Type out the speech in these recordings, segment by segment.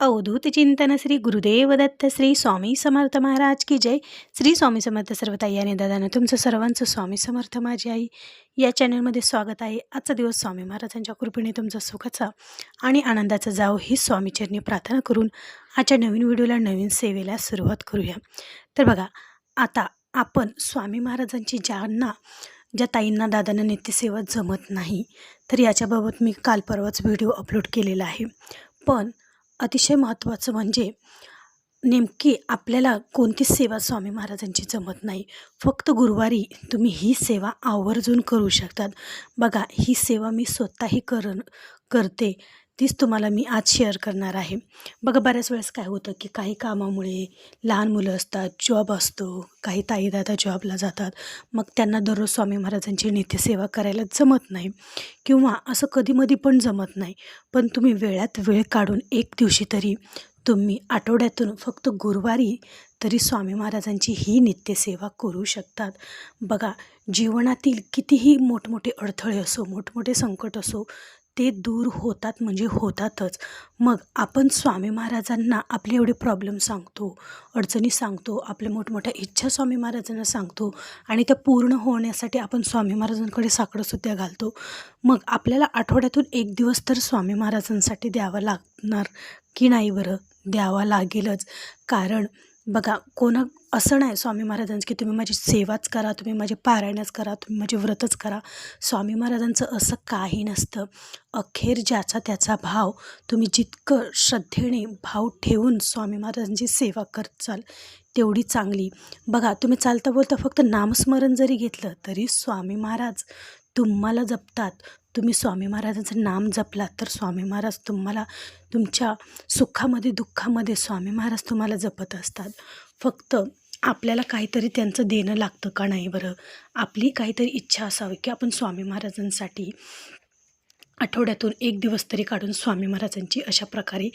अवधूत चिंतन श्री गुरुदेव दत्त श्री स्वामी समर्थ महाराज की जय. श्री स्वामी समर्थ सर्वताई आणि दादानं तुमचं सर्वांचं स्वामी समर्थ माझी आई. या चॅनलमध्ये स्वागत आहे. आजचा दिवस स्वामी महाराजांच्या कृपेने तुमचा सुखाचा आणि आनंदाचा जाव ही स्वामीचरणी प्रार्थना करून आजच्या नवीन व्हिडिओला नवीन सेवेला सुरुवात करूया. तर बघा आता आपण स्वामी महाराजांची ज्यांना ज्या ताईंना दादांना नित्यसेवा जमत नाही तर याच्याबाबत मी काल परवाच व्हिडिओ अपलोड केलेला आहे. पण अतिशय महत्त्वाचं म्हणजे नेमकी आपल्याला कोणतीच सेवा स्वामी महाराजांची जमत नाही. फक्त गुरुवारी तुम्ही ही सेवा आवर्जून करू शकतात. बघा ही सेवा मी स्वतःही कर करते. तीच तुम्हाला मी आज शेअर करणार आहे. बघा बऱ्याच वेळेस काय होतं की काही कामामुळे लहान मुलं असतात जॉब असतो काही ताई दादा जॉबला जातात. मग त्यांना दररोज स्वामी महाराजांची नित्यसेवा करायला जमत नाही किंवा असं कधीमधी पण जमत नाही. पण तुम्ही वेळात वेळ काढून एक दिवशी तरी तुम्ही आठवड्यातून फक्त गुरुवारी तरी स्वामी महाराजांची ही नित्यसेवा करू शकतात. बघा जीवनातील कितीही मोठमोठे अडथळे असो मोठमोठे संकट असो ते दूर होतात म्हणजे होतातच. मग आपण स्वामी महाराजांना आपले एवढे प्रॉब्लेम सांगतो अडचणी सांगतो आपल्या मोठमोठ्या इच्छा स्वामी महाराजांना सांगतो आणि त्या पूर्ण होण्यासाठी आपण स्वामी महाराजांकडे साकडंसुद्धा घालतो. मग आपल्याला आठवड्यातून एक दिवस तर स्वामी महाराजांसाठी द्यावा लागणार की नाही बरं? द्यावा लागेलच. कारण बघा कोणा असं नाही स्वामी महाराजांचं की तुम्ही माझी सेवाच करा तुम्ही माझे पारायणच करा तुम्ही माझे व्रतच करा. स्वामी महाराजांचं असं काही नसतं. अखेर ज्याचा त्याचा भाव तुम्ही जितकं श्रद्धेने भाव ठेवून स्वामी महाराजांची सेवा करत चाल तेवढी चांगली. बघा तुम्ही चालता बोलता फक्त नामस्मरण जरी घेतलं तरी स्वामी महाराज तुम्हाला जपतात. तुम्ही स्वामी महाराजांचं नाम जपलात तर स्वामी महाराज तुम्हाला तुमच्या सुखामध्ये दुःखामध्ये स्वामी महाराज तुम्हाला जपत असतात. फक्त आपल्याला काहीतरी त्यांचं देणं लागतं का नाही बरं? आपली काहीतरी इच्छा असावी की आपण स्वामी महाराजांसाठी आठवड्यातून एक दिवस तरी काढून स्वामी महाराजांची अशा प्रकारे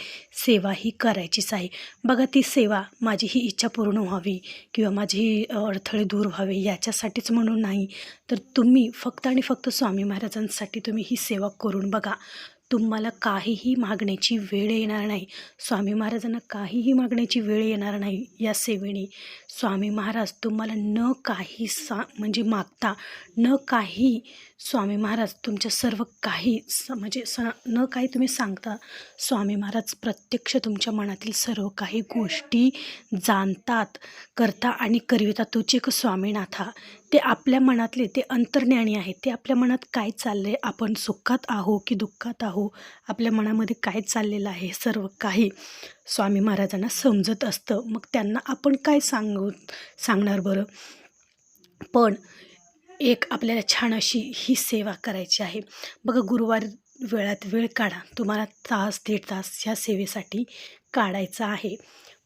सेवा ही करायचीच आहे. बघा ती सेवा माझी ही इच्छा पूर्ण व्हावी किंवा माझी अडथळे दूर व्हावे याच्यासाठीच म्हणून नाही. तर तुम्ही फक्त आणि फक्त स्वामी महाराजांसाठी तुम्ही ही सेवा करून बघा. तुम्हाला काहीही मागण्याची वेळ येणार नाही. स्वामी महाराजांना काहीही मागण्याची वेळ येणार नाही या सेवेने. स्वामी महाराज तुम्हाला न काही सा म्हणजे मागता न काही स्वामी महाराज तुमच्या सर्व काही स म्हणजे स न काही तुम्ही सांगता स्वामी महाराज प्रत्यक्ष तुमच्या मनातील सर्व काही गोष्टी जाणतात करता आणि करविता तुझे क स्वामीनाथा. ते आपल्या मनातले ते अंतर्ज्ञानी आहेत. ते आपल्या मनात काय चाललं आहे आपण सुखात आहो की दुःखात आहो? आपल्या मनामध्ये काय चाललेलं आहे? सर्व काही स्वामी महाराजांना समजत असतं. मग त्यांना आपण काय सांगू सांगणार बरं? पण एक आपल्याला छान अशी ही सेवा करायची आहे. बघा गुरुवार वेळात वेळ काढा. तुम्हाला तास दीड तास ह्या सेवेसाठी काढायचा आहे.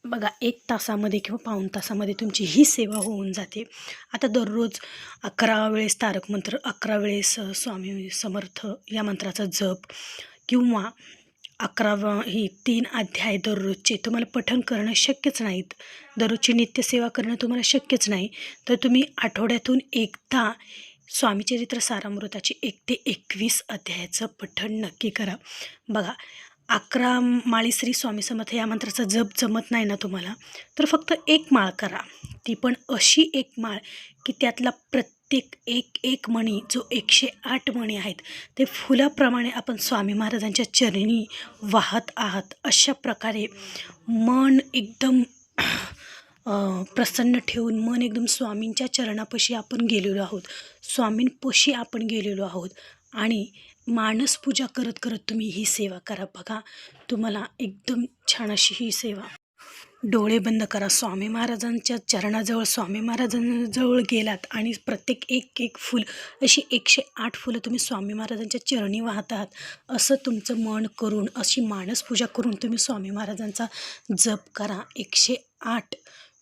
बघा एक तासामध्ये किंवा पाऊण तासामध्ये तुमची ही सेवा होऊन जाते. आता दररोज अकरा वेळेस तारक मंत्र अकरा वेळेस स्वामी समर्थ या मंत्राचा जप किंवा अकरा ही तीन अध्याय दररोजचे तुम्हाला पठण करणं शक्यच नाहीत. दररोजची नित्यसेवा करणं तुम्हाला शक्यच नाही. तर तुम्ही आठवड्यातून एकदा स्वामीचरित्र सारामृताची एक ते एकवीस अध्यायाचं पठण नक्की करा. बघा अकरा माळी श्री स्वामी समर्थ या मंत्राचा जप जमत नाही ना तुम्हाला? तर फक्त एक माळ करा. ती पण अशी एक माळ की त्यातला प्रत्येक एक एक मणी जो एकशे आठ मणी आहेत ते फुलाप्रमाणे आपण स्वामी महाराजांच्या चरणी वाहत आहात. अशा प्रकारे मन एकदम प्रसन्न ठेवून मन एकदम स्वामींच्या चरणापाशी आपण गेलेलो आहोत. स्वामींपाशी आपण गेलेलो आहोत. आणि मानस पूजा करत करत तुम्ही ही सेवा करा. बघा तुम्हाला एकदम छान अशी ही सेवा. डोळे बंद करा. स्वामी महाराजांच्या चरणाजवळ स्वामी महाराजांजवळ गेलात आणि प्रत्येक एक एक फूल अशी एकशे आठ फुलं तुम्ही स्वामी महाराजांच्या चरणी वाहत आहात. असं तुमचं मन करून अशी मानस पूजा करून तुम्ही स्वामी महाराजांचा जप करा. एकशे आठ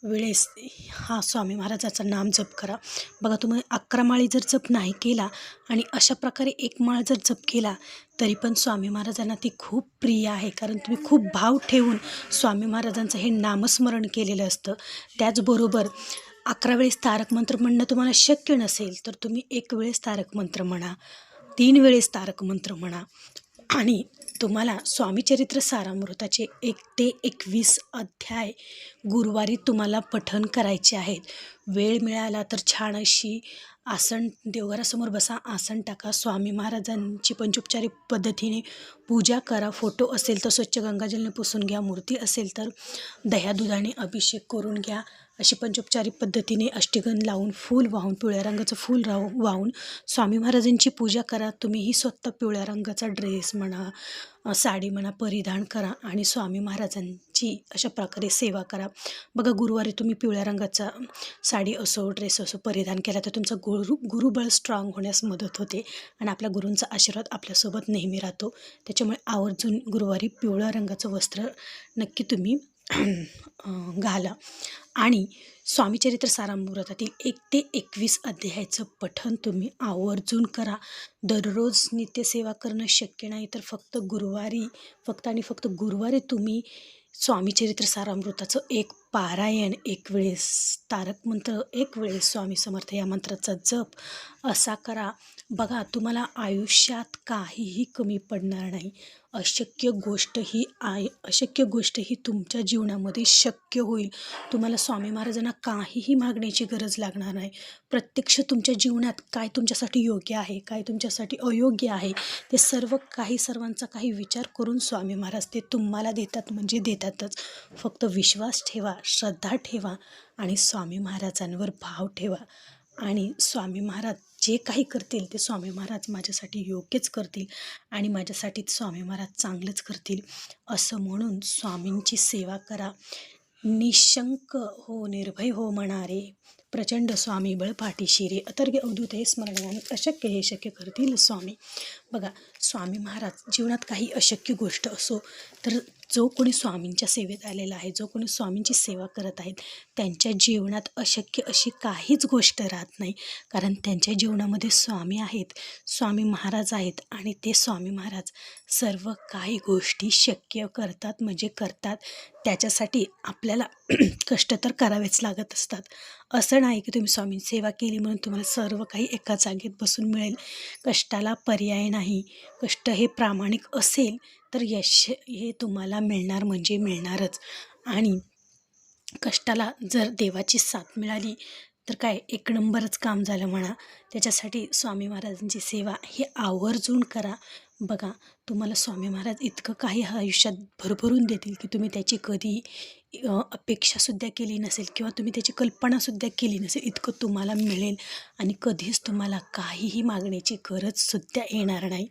वेळेस हा स्वामी महाराजाचं नाम जप करा. बघा तुम्ही अकरा माळी जर जप नाही केला आणि अशा प्रकारे एक माळ जर जप केला तरी पण स्वामी महाराजांना ती खूप प्रिय आहे. कारण तुम्ही खूप भाव ठेवून स्वामी महाराजांचं हे नामस्मरण केलेलं असतं. त्याचबरोबर अकरा वेळेस तारक मंत्र म्हणणं तुम्हाला शक्य नसेल तर तुम्ही एक वेळेस तारक मंत्र म्हणा तीन वेळेस तारक मंत्र म्हणा आणि तुम्हाला स्वामीचरित्र सारामृताचे एक ते एकवीस अध्याय गुरुवारी तुम्हाला पठण करायचे आहेत. वेळ मिळाला तर छान अशी आसन देवघरासमोर बसा आसन टाका. स्वामी महाराजांची पंचोपचारिक पद्धतीने पूजा करा. फोटो असेल तर स्वच्छ गंगाजलने पुसून घ्या. मूर्ती असेल तर दह्या दुधाने अभिषेक करून घ्या. अशी पंचोपचारिक पद्धतीने अष्टगंध लावून फूल वाहून पिवळ्या रंगाचं फूल राहू वाहून स्वामी महाराजांची पूजा करा. तुम्हीही स्वतः पिवळ्या रंगाचा ड्रेस म्हणा साडी म्हणा परिधान करा आणि स्वामी ची अशा प्रकारे सेवा करा. बघा गुरुवारी तुम्ही पिवळ्या रंगाचा साडी असो ड्रेस असो परिधान केला तर तुमचं गुरु गुरुबळ स्ट्रॉंग होण्यास मदत होते आणि आपल्या गुरूंचा आशीर्वाद आपल्यासोबत नेहमी राहतो. त्याच्यामुळे आवर्जून गुरुवारी पिवळ्या रंगाचं वस्त्र नक्की तुम्ही घाला. आणि स्वामीचरित्र सारामृतातील एक ते एकवीस अध्यायाचं पठन तुम्ही आवर्जून करा. दररोज नित्यसेवा करणं शक्य नाही तर फक्त गुरुवारी फक्त आणि फक्त गुरुवारी तुम्ही स्वामीचरित्र सारामृताचं एक पारायण एक वेळेस तारक मंत्र एक वेळेस स्वामी समर्थ या मंत्राचा जप असा करा. बघा तुम्हाला आयुष्यात काहीही कमी पडणार नाही. अशक्य गोष्ट ही आय अशक्य गोष्ट ही तुमच्या जीवनामध्ये शक्य होईल. तुम्हाला स्वामी महाराजांना काहीही मागण्याची गरज लागणार नाही. प्रत्यक्ष तुमच्या जीवनात काय तुमच्यासाठी योग्य आहे काय तुमच्यासाठी अयोग्य आहे ते सर्व काही सर्वांचा काही विचार करून स्वामी महाराज ते तुम्हाला देतात म्हणजे देतातच. फक्त विश्वास ठेवा. श्रद्धा ठेवा आणि स्वामी महाराजांवर भाव ठेवा. आणि स्वामी महाराज जे काही करतील ते स्वामी महाराज माझ्यासाठी योग्यच करतील आणि माझ्यासाठी स्वामी महाराज चांगलंच करतील. असं म्हणून स्वामींची सेवा करा. निशंक हो निर्भय हो म्हणारे. प्रचंड स्वामी बळ शिरे. अतर्ग अवधूत हे स्मरणाने अशक्य हे शक्य करतील स्वामी. बघा स्वामी महाराज जीवनात काही अशक्य गोष्ट असो तर जो कोणी स्वामींच्या सेवेत आलेला आहे जो कोणी स्वामींची सेवा करत आहेत त्यांच्या जीवनात अशक्य अशी काहीच गोष्ट राहत नाही. कारण त्यांच्या जीवनामध्ये स्वामी आहेत स्वामी महाराज आहेत आणि ते स्वामी महाराज सर्व काही गोष्टी शक्य करतात म्हणजे करतात. त्याच्यासाठी आपल्याला कष्ट तर करावेच लागत असतात. असं नाही की तुम्ही स्वामी सेवा केली म्हणून तुम्हाला सर्व काही एका जागेत बसून मिळेल. कष्टाला पर्याय नाही. कष्ट हे प्रामाणिक असेल तर यश हे तुम्हाला मिळणार म्हणजे मिळणारच. आणि कष्टाला जर देवाची साथ मिळाली तर काय एक नंबरच काम झालं म्हणा. त्याच्यासाठी स्वामी महाराजांची सेवा ही आवर्जून करा. बघा तुम्हाला स्वामी महाराज इतकं काही आयुष्यात भरभरून देतील की तुम्ही त्याची कधी अपेक्षासुद्धा केली नसेल किंवा तुम्ही त्याची कल्पनासुद्धा केली नसेल इतकं तुम्हाला मिळेल आणि कधीच तुम्हाला काहीही मागण्याची गरजसुद्धा येणार नाही.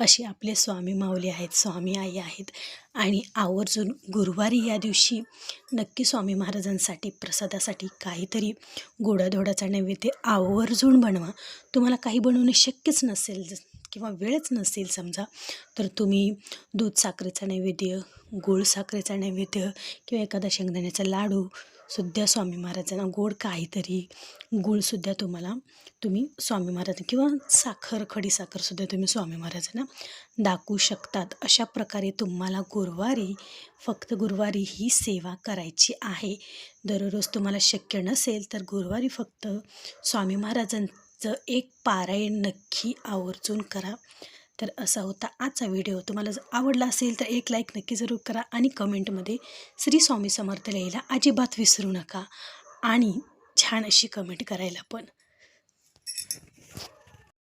असे आपले स्वामी माऊली आहेत स्वामी आई आहेत आणि आवर्जून गुरुवारी या दिवशी नक्की स्वामी महाराजांसाठी प्रसादासाठी काहीतरी गोडाधोडाचा नैवेद्य आवर्जून बनवा. तुम्हाला काही बनवणे शक्यच नसेल किंवा वेळच नसेल समजा तर तुम्ही दूध साखरेचा नैवेद्य गोड साखरेचा नैवेद्य किंवा एखादा शेंगदाण्याचा लाडू सुद्धा स्वामी महाराजांना गोड काहीतरी गुळसुद्धा तुम्हाला तुम्ही स्वामी महाराज किंवा साखर खडी साखरसुद्धा तुम्ही स्वामी महाराजांना दाखवू शकतात. अशा प्रकारे तुम्हाला गुरुवारी फक्त गुरुवारी ही सेवा करायची आहे. दररोज तुम्हाला शक्य नसेल तर गुरुवारी फक्त स्वामी महाराजां महाराजांचं एक पारायण नक्की आवर्जून करा. तर असा होता आजचा व्हिडिओ. तुम्हाला जर आवडला असेल तर एक लाईक नक्की जरूर करा आणि कमेंटमध्ये श्री स्वामी समर्थ लिहायला अजिबात विसरू नका. आणि छान अशी कमेंट करायला पण.